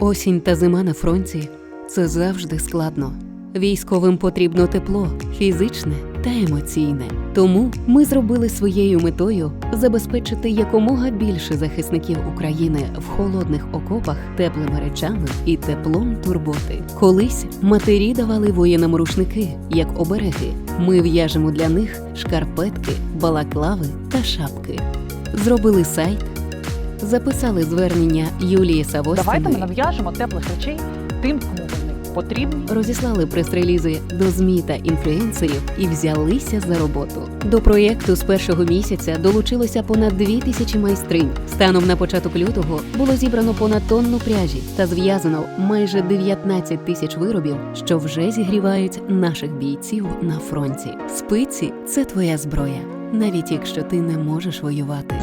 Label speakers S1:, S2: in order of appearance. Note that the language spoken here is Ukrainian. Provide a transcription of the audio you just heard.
S1: Осінь та зима на фронті це завжди складно. Військовим потрібно тепло, фізичне та емоційне. Тому ми зробили своєю метою забезпечити якомога більше захисників України в холодних окопах теплими речами і теплом турботи. Колись матері давали воїнам рушники як обереги. Ми в'яжемо для них шкарпетки, балаклави та шапки. Зробили сайт, записали звернення Юлії Савостіної.
S2: Давайте ми нав'яжемо теплих речей тим, кому вони потрібні.
S1: розіслали прес-релізи до ЗМІ та інфлюенсерів і взялися за роботу. До проєкту з першого місяця долучилося понад дві тисячі майстринь. Станом на початок лютого було зібрано понад тонну пряжі та зв'язано майже 19 тисяч виробів, що вже зігрівають наших бійців на фронті. Спиці це твоя зброя, навіть якщо ти не можеш воювати.